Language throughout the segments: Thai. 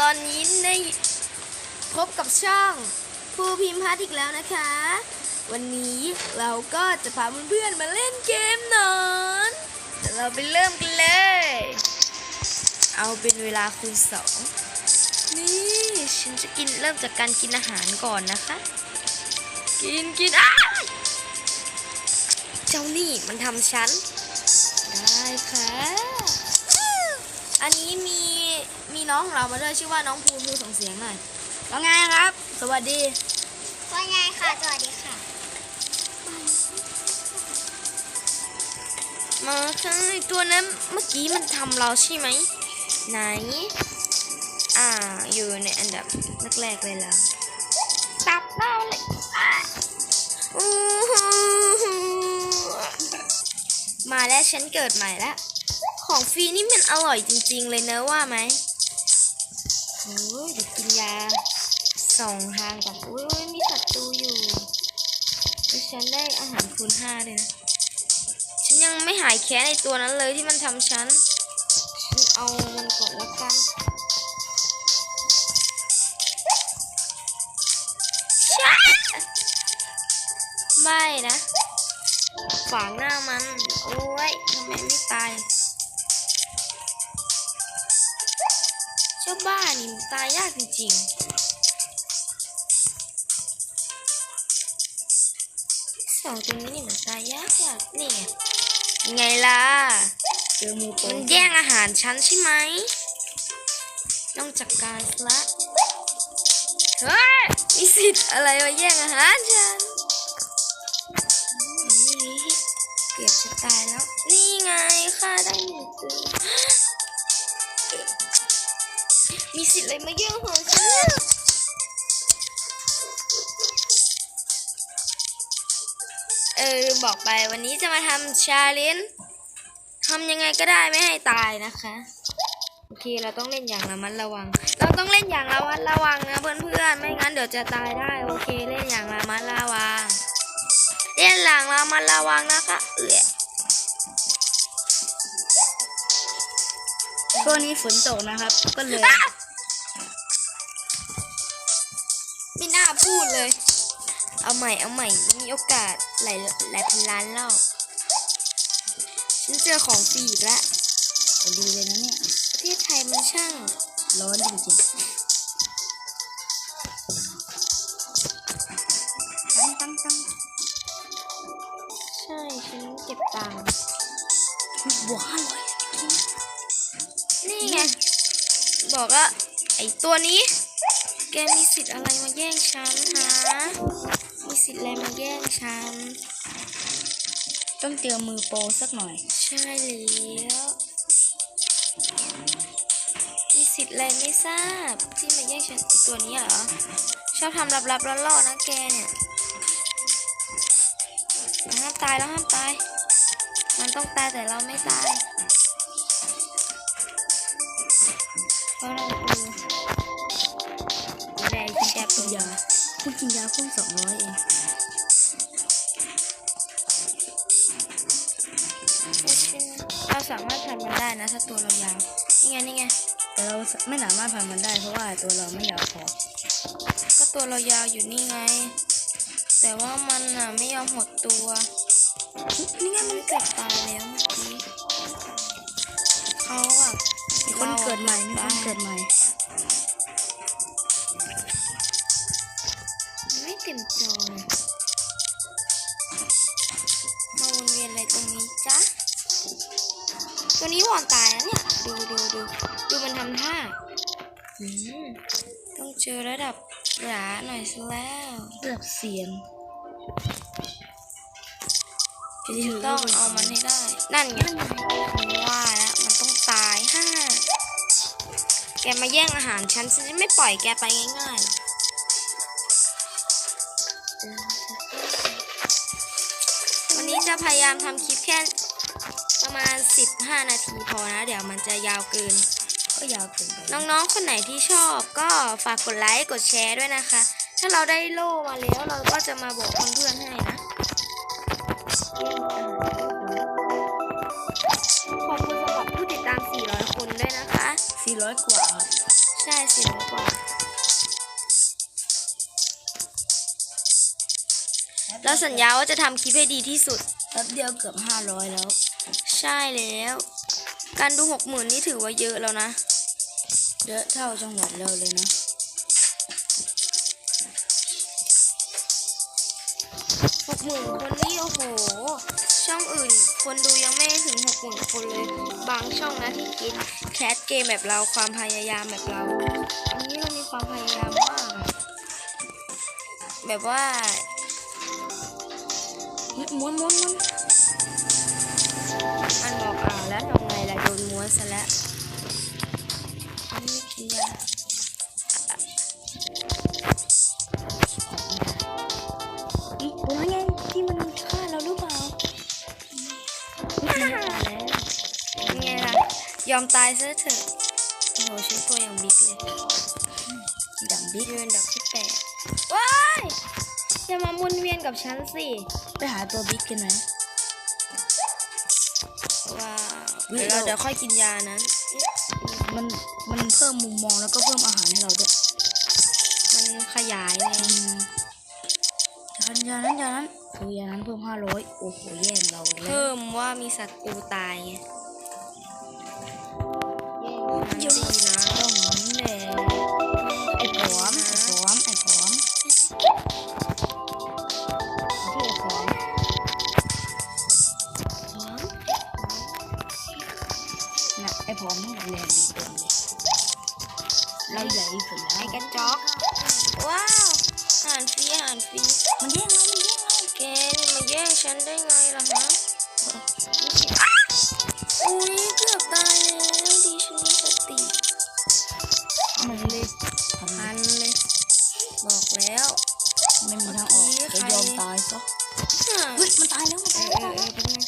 ตอนนี้ในพบกับช่องภูพิมพ์พัฒน์อีกแล้วนะคะ วันนี้เราก็จะพาเพื่อนๆมาเล่นเกมนอนเราไปเริ่มกันเลย เอาเป็นเวลาคูณสองนี่ฉันจะกินเริ่มจากการกินอาหารก่อนนะคะ กินกินอ้าเจ้านี่มันทำฉัน ได้ค่ะ อันนี้มี น้องของเรามาด้วยชื่อว่าน้องภูมิภูส่งเสียงหน่อยว่าไงครับ สวัสดีว่าไงค่ะสวัสดีค่ะ มาค่ะไอ้ตัวนั้นเมื่อกี้มันทำเราใช่ไหมไหน อ่า อยู่ในอันดับแรกๆเลยแล้วตับเราเลยอะอู้หูมาแล้วฉันเกิดใหม่แล้ว ของฟรีนี่มันอร่อยจริง ๆ เลยเนอะว่าไหม โอ้ยเดี๋ยวกินยาสองทางก่อนอุ้ยมีศัตรูอยู่แล้วฉันได้อาหารคูณห้าเลยนะฉันยังไม่หายแค้นในตัวนั้นเลยที่มันทำฉัน ฉันเอามันก่อนแล้วกันไม่นะขวางหน้ามัน โอ้ยทำไมไม่ตาย เจ้าบ้านี่มันตายยากจริงๆสองตัวนี้นี่มันตายยากยากนี่ไงล่ะเจอมูโปมันแย่งอาหารฉันใช่ไหมต้องจัดการละเฮ้ยมีสิทธิ์อะไรมาแย่งอาหารฉันเกือบจะตายแล้ว นี่ไงฆ่าได้หนึ่งตัว มีสิทธิ์อะไรมาแย่งอาหารฉันเนี่ยเออบอกไปวันนี้จะมาทำชาเลนจ์ทำยังไงก็ได้ไม่ให้ตายนะคะ โอเคเราต้องเล่นอย่างระมัดระวัง เราต้องเล่นอย่างระมัดระวังนะเพื่อนๆไม่งั้นเดี๋ยวจะตายได้ โอเคเล่นอย่างระมัดระวัง เล่นหลังระมัดระวังนะคะเออช่วงนี้ฝนตกนะครับ ก็เลย พูดเลย เอาใหม่เอาใหม่ มีโอกาสหลายหลายพันล้านรอบฉันเจอของฟรีอีกแล้วดีเลยนะเนี่ยประเทศไทยมันช่างร้อนจริงๆตั้งตั้งตั้งใช่ฉันเก็บตังค์ว้าวเลยนี่ไงบอกว่าไอตัวนี้ แกมีสิทธิ์อะไรมาแย่งฉันฮะมีสิทธิ์อะไรมาแย่งฉัน ต้องเจอมือโปรสักหน่อย ใช่แล้ว มีสิทธิ์อะไรไม่ทราบ ที่มาแย่งฉันไอตัวนี้เหรอ ชอบทำลับๆล่อๆนะแกเนี่ยห้ามตายแล้วห้ามตาย มันต้องตายแต่เราไม่ตายเพราะเราาคุณกินยาเพิ่มสองร้อยเองเราสามารถผ่านมันได้นะถ้าตัวเรายาว นี่ไงนี่ไง แต่เราไม่สามารถผ่านมันได้เพราะว่าตัวเราไม่ยาวพอ ก็ตัวเรายาวอยู่นี่ไง แต่ว่ามันอะไม่ยอมหดตัว นี่ไงมันเกือบตายแล้วเมื่อกี้เขาอะมีคนเกิดใหม่มีคนเกิดใหม่ไม่ เจอระดับหราหน่อยซะแล้วเลือกเสียงต้องเอามันให้ได้ นั่นไงผมว่าแล้วมันต้องตายห้าแกมาแย่งอาหารฉันฉันจะไม่ปล่อยแกไปง่ายๆหรอกวันนี้จะพยายามทำคลิปแค่ประมาณ 15 นาทีพอนะ เดี๋ยวมันจะยาวเกิน ก็ยาวเกินไปน้องๆ คนไหนที่ชอบก็ฝากกดไลค์กดแชร์ด้วยนะคะ ถ้าเราได้โล่มาแล้วเราก็จะมาบอกเพื่อนๆให้นะขอบคุณสำหรับผู้ติดตาม 400 คนด้วยนะคะสี่ร้อยกว่าครับใใช่สี่ร้อยกว่าแล้วสัญญาว่าจะทำคลิปให้ดีที่สุดแป๊บเดียวเกือบห้าร้อยแล้ว ใช่แล้ว การดูหกหมื่นนี่ถือว่าเยอะแล้วนะ เยอะเท่าจังหวัดเราเลยนะหกหมื่นคนนี่โอ้โห ช่องอื่น คนดูยังไม่ถึงหกหมื่นคนเลย บางช่องนะที่กินแคสเกมแบบเราความพยายามแบบเรา อันนี้เรามีความพยายามมากอะแบบว่าเฮ้ยม้วนม้วนม้วนมันบอก อมตายซะเถอะโอ้โหฉันตัวอย่างบิ๊กเลยดังบิ๊กยืนดับที่แปดว้ายอย่ามามุนเวียนกับฉันสิไปหาตัวบิ๊กกันไหมว้าวอุ๊ยเดี๋ยวเราเราเดี๋ยวค่อยกินยานั้น มันมันเพิ่มมุมมองแล้วก็เพิ่มอาหารให้เราด้วย มันขยายไงอืมยานยานั้นยานั้นโอ้ยานั้นเพิ่มห้าร้อยโอ้โหแย่งเราแล้วเพิ่มว่ามีศัตรูตายไง เต็มเลยเราใหญ่สุดแล้ไอ้วกันจอกว้าวอาหารฟรีอาหารฟรีมันแย่งเรามันแย่งเราแกนี่มาแย่งฉันได้ไงล่ะฮะอุ้ยเกือบตายแล้ว พันเลย บอกแล้ว ไม่มีทางออกจะยอมตายซะอะเฮ้ยมันตายแล้วมันเอตายอแล้วเอตายอแล้วเออเป็นไง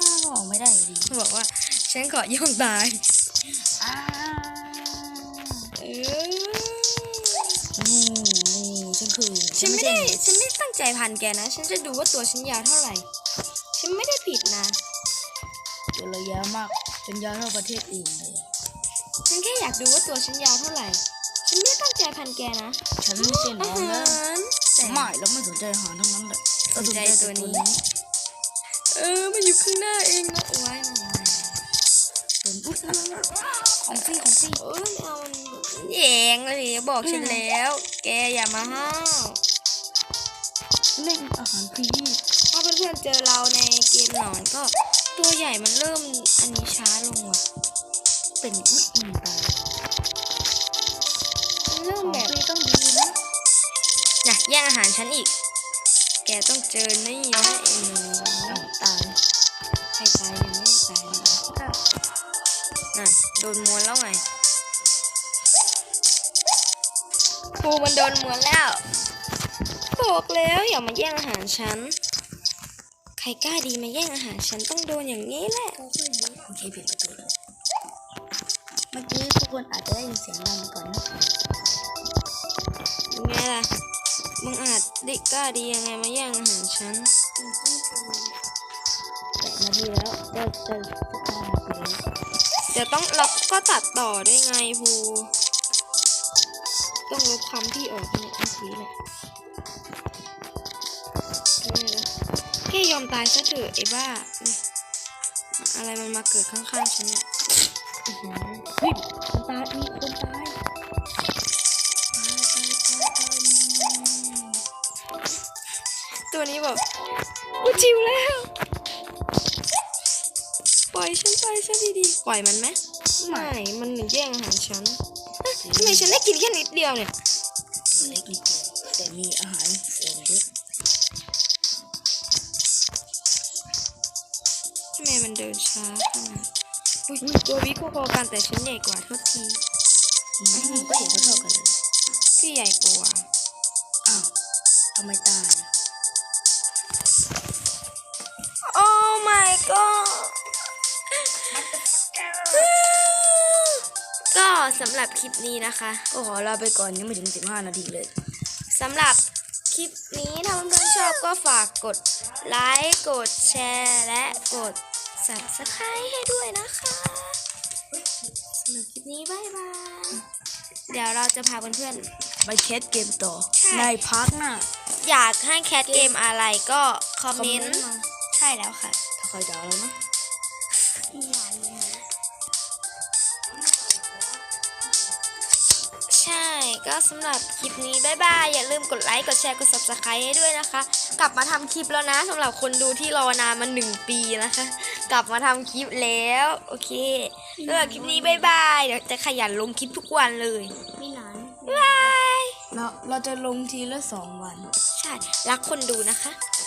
อ้าวออกไม่ได้ดีบอกว่า ฉันขอยอมตายอ้าเออนี่นี่ฉันคือฉันไม่ได้ฉันไม่ตั้งใจพันแกนะ ฉันจะดูว่าตัวฉันยาวเท่าไหร่ ฉันไม่ได้ผิดนะตัวระยะมาก ฉันยาวเท่าประเทศอื่นเลย ฉันแค่อยากดูว่าตัวฉันยาวเท่าไหร่ ฉันไม่ได้ตั้งใจพันแกนะฉันไม่ใช่น้อาองหาแล้วรแต่ไม่แล้วไม่สนใจอาหารทั้งนั้นแหละสนใจตัวนี้ เออมันอยู่ข้างหน้าเองนะว้ายมาเป็นอุ๊ยของฟรีของฟรีเออไม่เอามันแยงเลยบอกฉันแล้ว แกอย่ามาห้าวเล่นอาหารฟรีถ้าเพื่อนๆเจอเราในเกมหนอนก็ ตัวใหญ่มันเริ่มอันนี้ช้าลงว่ะ เป็นอุ๊ยหนึ่งตายมันเริ่ขมองแบบฟรีต้องดีนะน่ะแย่งอาหารฉันอีก แกต้องเจอนี่นะไอ้หนูอ้าวตายใครตายยังไม่ตายนะน่ะโดนม้วนแล้วไงปูมันโดนม้วนแล้วบอกแล้วอย่ามาแย่งอาหารฉัน ใครกล้าดีมาแย่งอาหารฉันต้องโดนอย่างนี้แหละ โอเคผิดประตูเลยเมื่อกี้ทุกคนอาจจะได้ยินเสียงดังก่อนนะยังไงล่ะ มึงอาจได้กล้าดียังไงมาแย่งอาหารฉันแปดนาทีแล้วได้ได้สิบห้านาทีแล้วเดี๋ยวต้องเราก็ตัดต่อได้ไงภูต้องลบคำที่ออกเนี่ยเมื่อกี้เนี่ย แค่ยอมตายซะเถอะไอ้บ้า อะไรมันมาเกิดข้างๆฉันเนี่ยเฮ้ยคนตายมีคนตายตัวนี้บบกูจิวแล้ว ปล่อยฉันไปซะดีๆปล่อยมันไหมไม่ มันหนีแย่งอาหารฉันทำไมฉันได้กินแค่นิดเดียวเนี่ยตัวเล็กนิดเดียวแต่มีอาหารเสริมเยอะำไมมันเดินช้าขนาดอุ้ยตัววิโกโกกันแต่ฉันใหญ่กว่าโทษทีอืมก็เห็นเท่ากันเลยพี่ใหญ่กว่าอ้าวทำไมตายโอ้ my god ก็สำหรับคลิปนี้นะคะ ก็ขอลาไปก่อนยังไม่ถึง 15 นาทีเลยสำหรับคลิปนี้ถ้าเพื่อนๆชอบก็ฝากกดไลค์ กดแชร์ และกด subscribe ให้ด้วยนะคะสำหรับคลิปนี้บายบาย เดี๋ยวเราจะพาเพื่อนไปแคสเกมต่อใช่ในพักหน้าๆอยากให้แคทเกมอะไรก็คอมเมนต์มาใช่แล้วค่ะถ้าใครจะเอาแล้วนะ ก็สำหรับคลิปนี้บายบาย อย่าลืมกดไลค์ กดแชร์ กด subscribe ให้ด้วยนะคะ กลับมาทำคลิปแล้วนะสำหรับคนดูที่รอนานมาหนึ่งปีนะคะ กลับมาทำคลิปแล้ว โอเคสำหรับคลิปนี้บายบาย เดี๋ยวจะขยันลงคลิปทุกวันเลยไม่นานบาย เราเราจะลงทีละสองวัน ใช่ รักคนดูนะคะใ